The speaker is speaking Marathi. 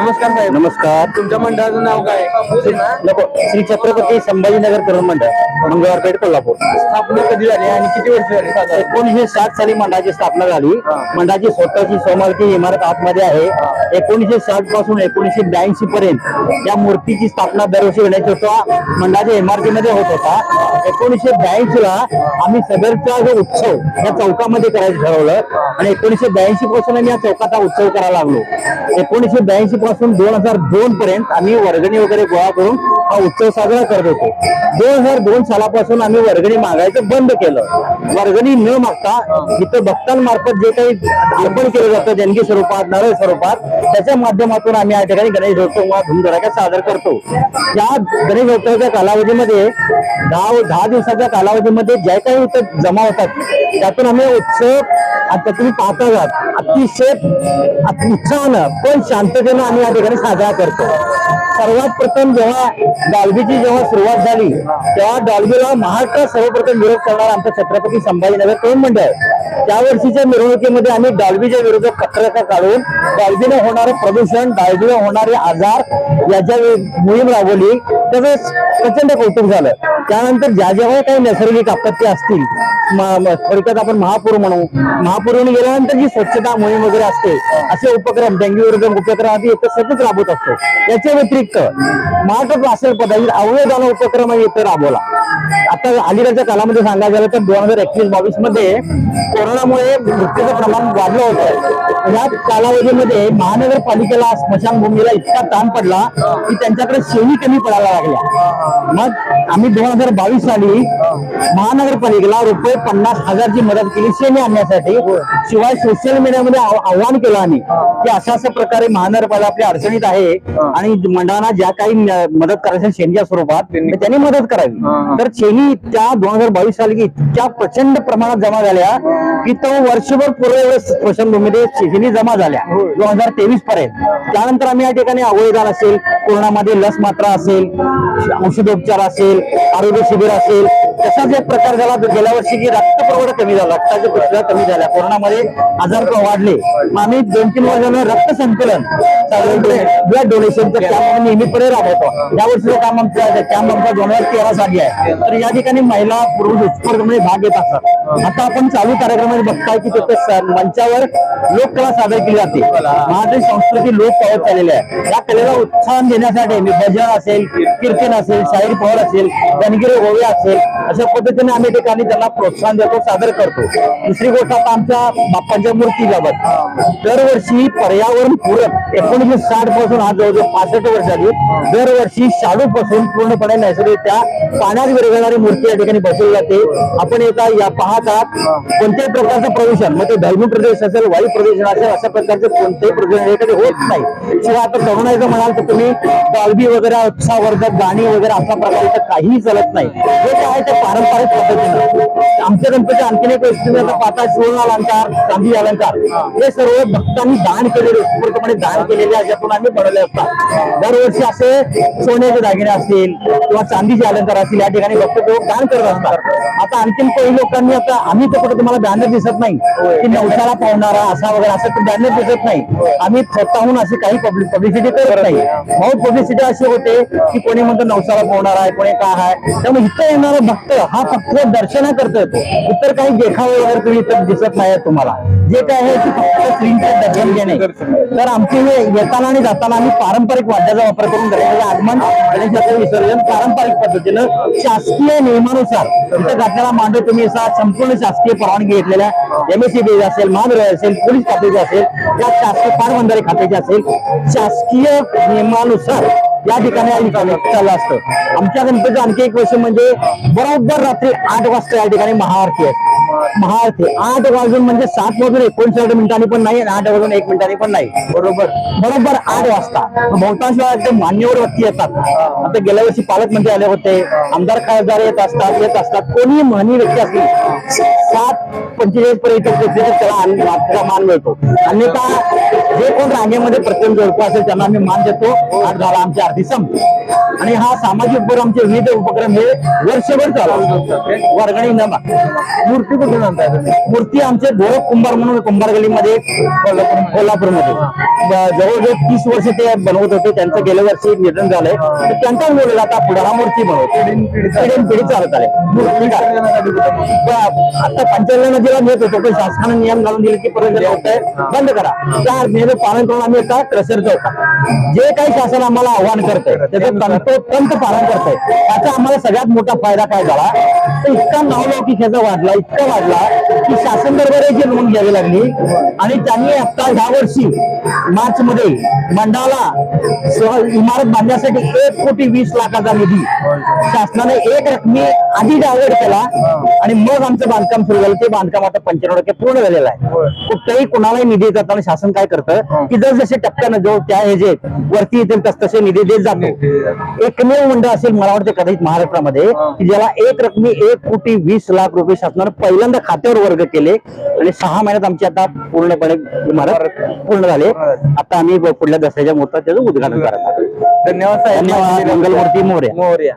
नमस्कार साहेब. नमस्कार. तुमच्या मंडळाचं नाव काय? नको श्री छत्रपती संभाजीनगर तरुण मंडळ मंगळवारपेठ कोल्हापूर. स्थापना कधी झाली आणि किती वर्ष झाली? साधारण एकोणीसशे साठ साली मंडळाची स्थापना झाली. मंडळाची स्वतःची सोमालकी इमारत आतमध्ये आहे. एकोणीसशे साठपासून एकोणीसशे ब्याऐंशी पर्यंत या मूर्तीची स्थापना दरवर्षी होण्याची होता. मंडळाच्या इमारतीमध्ये होत होता. एकोणीसशे ब्याऐंशी ला आम्ही सदरचा जो उत्सव या चौकामध्ये करायचं ठरवलं. आणि एकोणीसशे ब्याऐंशी पासून आम्ही या चौकात हा उत्सव करायला लागलो. एकोणीसशे ब्याऐंशी पासून दोन हजार दोन पर्यंत आम्ही वर्गणी वगैरे गोळा करून हा उत्सव साजरा करत होतो. दोन हजार दोन सालापासून आम्ही वर्गणी मागायचं बंद केलं. वर्गणी न मागता इथं भक्तांमार्फत जे काही अर्पण केलं जातं देणगी स्वरूपात नारळ स्वरूपात त्याच्या माध्यमातून आम्ही या ठिकाणी गणेश उत्सव धुमधडाक्यात साजरा करतो. या गणेशोत्सवाच्या कालावधीमध्ये दहा दहा दिवसाच्या कालावधीमध्ये ज्या काही इथं जमा होतात त्यातून आम्ही उत्सव आता तुम्ही पाहता जात अतिशय उत्साहानं पण शांततेनं आम्ही या ठिकाणी साजरा करतो. सर्वात प्रथम जेव्हा डॉल्बीची जेव्हा सुरुवात झाली तेव्हा डॉल्बीला महाराष्ट्रात सर्वप्रथम विरोध करणारा आमच्या छत्रपती संभाजीनगर तरुण मंडळ. त्या वर्षीच्या मिरवणुकीमध्ये आम्ही डॉल्बीच्या विरुद्ध पत्रका काढून डॉल्बीने होणारं प्रदूषण डॉल्बीने होणारे आजार याच्या मोहीम राबवली. त्याचं प्रचंड कौतुक झालं. त्यानंतर ज्या जेव्हा काही नैसर्गिक आपत्ती असतील थोडक्यात आपण महापूर म्हणू. महापूरून गेल्यानंतर जी स्वच्छता मोहीम वगैरे असते असे उपक्रम डेंग्यू विरुद्ध उपक्रम आधी इथं सतत राबवत असतो. याच्या व्यतिरिक्त महाराष्ट्र असेल पदातील अवयदान उपक्रम आम्ही इथं राबवला. आता अलीकडच्या कालामध्ये सांगायचं झालं तर दोन हजार एकवीस बावीसमध्ये कोरोनामुळे मृत्यूचं प्रमाण वाढलं होतं. या कालावधीमध्ये महानगरपालिकेला स्मशानभूमीला इतका ताण पडला की त्यांच्याकडे शेणी कमी पडायला लागल्या. मग आम्ही दोन हजार बावीस साली महानगरपालिकेला रुपये पन्नास हजारची मदत केली शेणी आणण्यासाठी. शिवाय सोशल मीडियामध्ये आव- आव्हान केलं आम्ही की अशा अशा प्रकारे महानगरपालिका आपल्या अडचणीत आहे आणि मंडळांना ज्या काही मदत करायची शेणच्या स्वरूपात त्यांनी मदत करावी. तर शेणी त्या दोन हजार बावीस साली इतक्या प्रचंड प्रमाणात जमा झाल्या की तो वर्षभर पूर्व स्मशानभूमीमध्ये शेणी जमा झाल्या दोन हजार तेवीस पर्यंत. त्यानंतर आम्ही या ठिकाणी अवयदान असेल कोरोनामध्ये लस मात्रा असेल औषधोपचार असेल आरोग्य शिबिर असेल तसाच एक प्रकार झाला. गेल्या वर्षी की रक्त पुरवठा कमी झाला रक्ताचे पुरवठा कमी झाला कोरोनामध्ये आजार वाढले. मग आम्ही दोन तीन वर्षांना रक्त संकलन ब्लड डोनेशनचं कॅम्प आम्ही नेहमीपणे राबवतो. या वर्षीचं काम आमचं कॅम्प आमचा दोन हजार तेरा साली आहे. तर या ठिकाणी महिला पुरुष उत्स्फूर्तपणे भाग घेत असतात. आता आपण चालू कार्यक्रमामध्ये बघताय की तिथे मंचावर लोककला सादर केली जाते. महाराष्ट्र संस्कृती लोक पावत चाललेली आहे. या कलेला उत्साह देण्यासाठी मी भजन असेल कीर्तन असेल शाहीर पहर असेल धनगिरी ओवे असेल अशा पद्धतीने आम्ही ठिकाणी त्यांना प्रोत्साहन देतो सादर करतो. दुसरी गोष्ट आता आमच्या बाप्पांच्या मूर्तीबाबत. दरवर्षी पर्यावरण पूरक एकोणीसशे साठपासून आज जवळजवळ पासष्ट वर्ष झाली. दरवर्षी शाडू पासून पूर्णपणे नैसर्गिकरित्या पाण्यात विरघळणारी मूर्ती या ठिकाणी बसवली जाते. आपण एका या पाहतात कोणत्याही प्रकारचं प्रदूषण मग ते धर्मी प्रदेश असेल वायू प्रदूषण असेल अशा प्रकारचे कोणतेही प्रदूषण याकडे होत नाही. शिवाय आता तरुणाईचं म्हणाल तर तुम्ही डॉल्बी वगैरे उत्साहवर्धक गाणी वगैरे अशा प्रकारे काहीही चालत नाही. जे काय ते पारंपरिक पद्धतीने. आमच्या गणपती आणखीन एक गोष्ट तुम्ही आता पाहता सुवर्ण अलंकार चांदी अलंकार हे सर्व भक्तांनी दान केलेले उत्स्फूर्तपणे दान केलेले याच्यातून आम्ही बनवले असतात. दरवर्षी असे सोन्याचे दागिने असतील किंवा चांदीचे अलंकार असतील या ठिकाणी भक्त लोक दान करत असतात. आता आणखीन काही लोकांनी आता आम्ही तर कुठे तुम्हाला बॅनर दिसत नाही की नवसाला पावणारा असा वगैरे असं बॅनर दिसत नाही. आम्ही स्वतःहून अशी काही पब्लिसिटी करत नाही. बहुत पब्लिसिटी अशी होते की कोणी म्हणतो नवसाला पावणारा आहे कोणी काय आहे त्यामुळे इथं येणारा भक्त हा फक्त दर्शन करतो येतो इतर काही देखावे तुम्ही इतर दिसत नाही तुम्हाला. जे काय आहे ते फक्त श्रींचे दर्शन घेणे. तर आमचे हे येताना आणि जाताना आम्ही पारंपरिक वाद्याचा वापर करून गणेशाचं आगमन गणेशाचं विसर्जन पारंपरिक पद्धतीनं शासकीय नियमानुसार. इथं घातलेला मांडव तुम्ही असा संपूर्ण शासकीय परवानगी घेतलेल्या एमएससीबी असेल महानगर असेल पोलीस खात्याचे असेल या शासकीय पारबंधारे खात्याचे असेल शासकीय नियमानुसार या ठिकाणी आम्ही चालू असतं. आमच्या गणपतीचं आणखी एक वर्ष म्हणजे बरोबर रात्री आठ वाजता या ठिकाणी महाआरती आहे. महाआरती. आठ वाजून म्हणजे सात वाजून एकोणसाठ मिनिटांनी पण नाही आणि आठ वाजून एक मिनिटांनी पण नाही. बरोबर. बरोबर आठ वाजता. बहुतांश वेळा मान्यवर व्यक्ती येतात. आता गेल्या वर्षी पालकमंत्री आले होते. आमदार खासदार येत असतात येत असतात. कोणी महनी व्यक्ती असली सात पंचेचाळीस पर्यंत त्याला मान मिळतो. अन्यथा जे कोण रांगेमध्ये प्रथम जोडपं असेल त्यांना आम्ही मान देतो. आज झाला आमची आरती संपली आणि हा सामाजिक उपक्रम आमचे विविध उपक्रम हे वर्षभर चालू वर्गणी न मागता. मूर्ती कुठून आणताय मूर्ती आमचे गोरख कुंभार म्हणून कुंभार गलीमध्ये कोल्हापूर कोल्हापूरमध्ये. जवळजवळ तीस वर्ष ते बनवत होते. त्यांचं गेल्या वर्षी निधन झालंय. तर त्यांचा मुलगा आता पुढे हा मूर्ती बनवतो. पिढी चालत आले. आता पंचायत नदीला मिळत होतो पण शासनाने नियम घालून दिले की परत बंद करा. त्या नियम पालन करून आम्ही एका क्रशरचा होता जे काही शासन आम्हाला आव्हान करतंय त्याचं तंतोतंत पालन करतंय त्याचा आम्हाला सगळ्यात मोठा फायदा काय झाला? तर इतका नावलौकिक ह्याचा वाढला इतका वाढला की शासन दरबाराची नोंद घ्यावी लागली. आणि त्यांनी आता ह्या वर्षी मार्च मध्ये मंडळाला इमारत बांधण्यासाठी एक कोटी वीस लाखाचा निधी. शासनाने एक रकमी आधी डायवर्ट केला आणि मग आमचं बांधकाम सुरू झालं. ते बांधकाम आता पंच्याण्णव टक्के पूर्ण झालेलं आहे. होय. कुठल्याही कुणालाही निधी जाताना शासन काय करतं? की जर जसे टप्प्यानं जो त्या हे जे वरती येतील तस तसे निधी देत जातो. एकमेव मंडळ असेल मला वाटतं कदाचित महाराष्ट्रामध्ये की ज्याला एक रकमी एक कोटी वीस लाख रुपये शासनानं पहिल्यांदा खात्यावर वर्ग केले. आणि सहा महिन्यात आमची आता पूर्णपणे इमारत पूर्ण झाले. आता आम्ही पुढल्या दसऱ्याच्या मुहूर्तात त्याचं उद्घाटन करणार धन्यवाद साहेब. धन्यवाद. मंगलमूर्ती मोर्या. मोर्या.